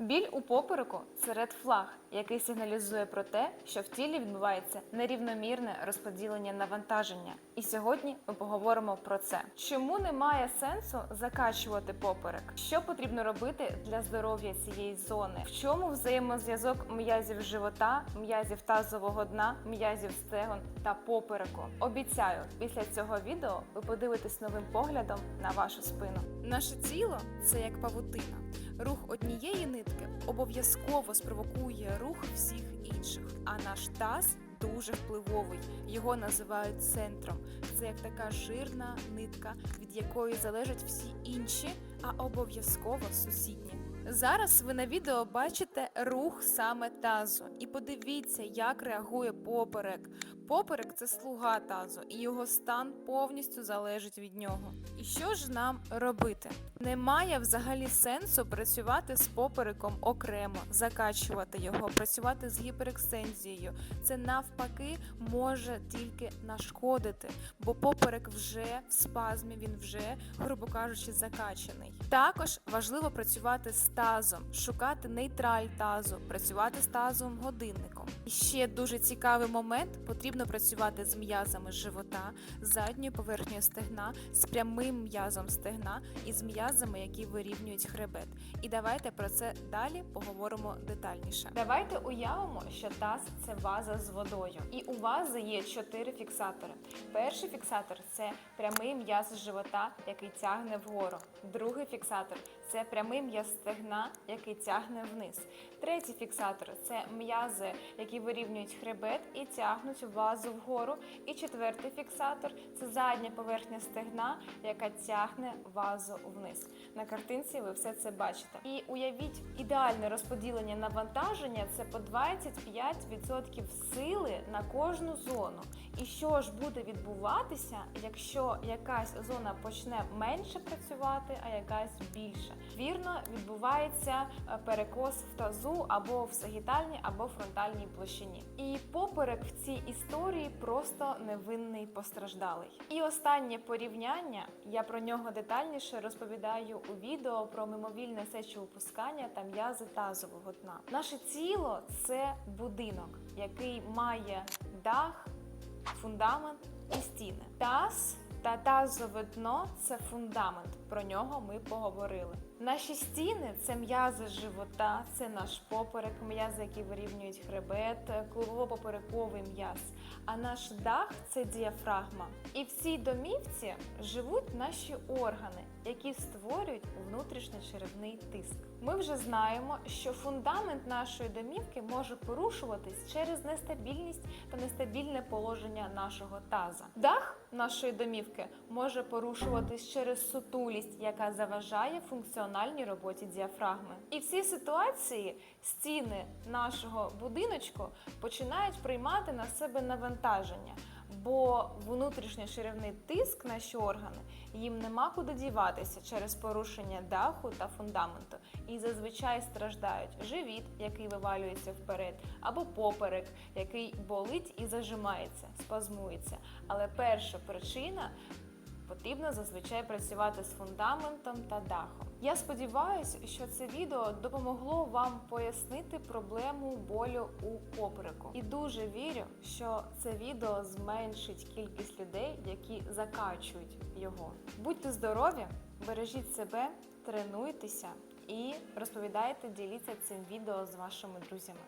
Біль у попереку це ред флаг, який сигналізує про те, що в тілі відбувається нерівномірне розподілення навантаження. І сьогодні ми поговоримо про це. Чому немає сенсу закачувати поперек? Що потрібно робити для здоров'я цієї зони? В чому взаємозв'язок м'язів живота, м'язів тазового дна, м'язів стегон та попереку? Обіцяю, після цього відео ви подивитесь новим поглядом на вашу спину. Наше тіло це як павутина. Рух однієї нитки обов'язково спровокує рух всіх інших. А наш таз дуже впливовий. Його називають центром. Це як така жирна нитка, від якої залежать всі інші, а обов'язково сусідні. Зараз ви на відео бачите рух саме тазу, і подивіться, як реагує поперек. Поперек це слуга тазу, і його стан повністю залежить від нього. І що ж нам робити? Немає взагалі сенсу працювати з попереком окремо, закачувати його, працювати з гіперекстензією. Це навпаки може тільки нашкодити, бо поперек вже в спазмі, він вже, грубо кажучи, закачаний. Також важливо працювати з тазом, шукати нейтраль тазу, працювати з тазовим годинником. І ще дуже цікавий момент: потрібно працювати з м'язами живота, задньою поверхнею стегна, з прямим м'язом стегна і з м'язами, які вирівнюють хребет. І давайте про це далі поговоримо детальніше. Давайте уявимо, що таз це ваза з водою, і у вази є чотири фіксатори. Перший фіксатор це прямий м'яз живота, який тягне вгору. Другий фіксатор це прямий м'яз стегна, який тягне вниз. Третій фіксатор це м'язи, які вирівнюють хребет і тягнуть вазу вгору. І четвертий фіксатор це задня поверхня стегна, яка тягне вазу вниз. На картинці ви все це бачите. І уявіть ідеальне розподілення навантаження це по 25% сили на кожну зону. І що ж буде відбуватися, якщо якась зона почне менше працювати, а якась більше? Вірно, відбувається е, перекос в тазу або в сагітальній, або фронтальній площині. І поперек в цій історії просто невинний постраждалий. І останнє порівняння, я про нього детальніше розповідаю у відео про мимовільне сечовипускання та м'язи тазового дна. Наше тіло це будинок, який має дах, фундамент і стіни. Таз та тазове дно це фундамент. Про нього ми поговорили. Наші стіни це м'язи живота, це наш поперек, м'язи, які вирівнюють хребет, клубово-поперековий м'яз. А наш дах це діафрагма. І в цій домівці живуть наші органи, які створюють внутрішньочеревний тиск. Ми вже знаємо, що фундамент нашої домівки може порушуватись через нестабільність та нестабільне положення нашого таза. Дах нашої домівки може порушуватись через сутулість, яка заважає функціональній роботі діафрагми. І в цій ситуації стіни нашого будиночку починають приймати на себе навантаження. Бо внутрішній ширівний тиск наші органи їм нема куди діватися через порушення даху та фундаменту. І зазвичай страждають живіт, який вивалюється вперед, або поперек, який болить і зажимається, спазмується. Але перша причина потрібно зазвичай працювати з фундаментом та дахом. Я сподіваюся, що це відео допомогло вам пояснити проблему болю у попереку. І дуже вірю, що це відео зменшить кількість людей, які закачують його. Будьте здорові, бережіть себе, тренуйтеся і розповідайте, діліться цим відео з вашими друзями.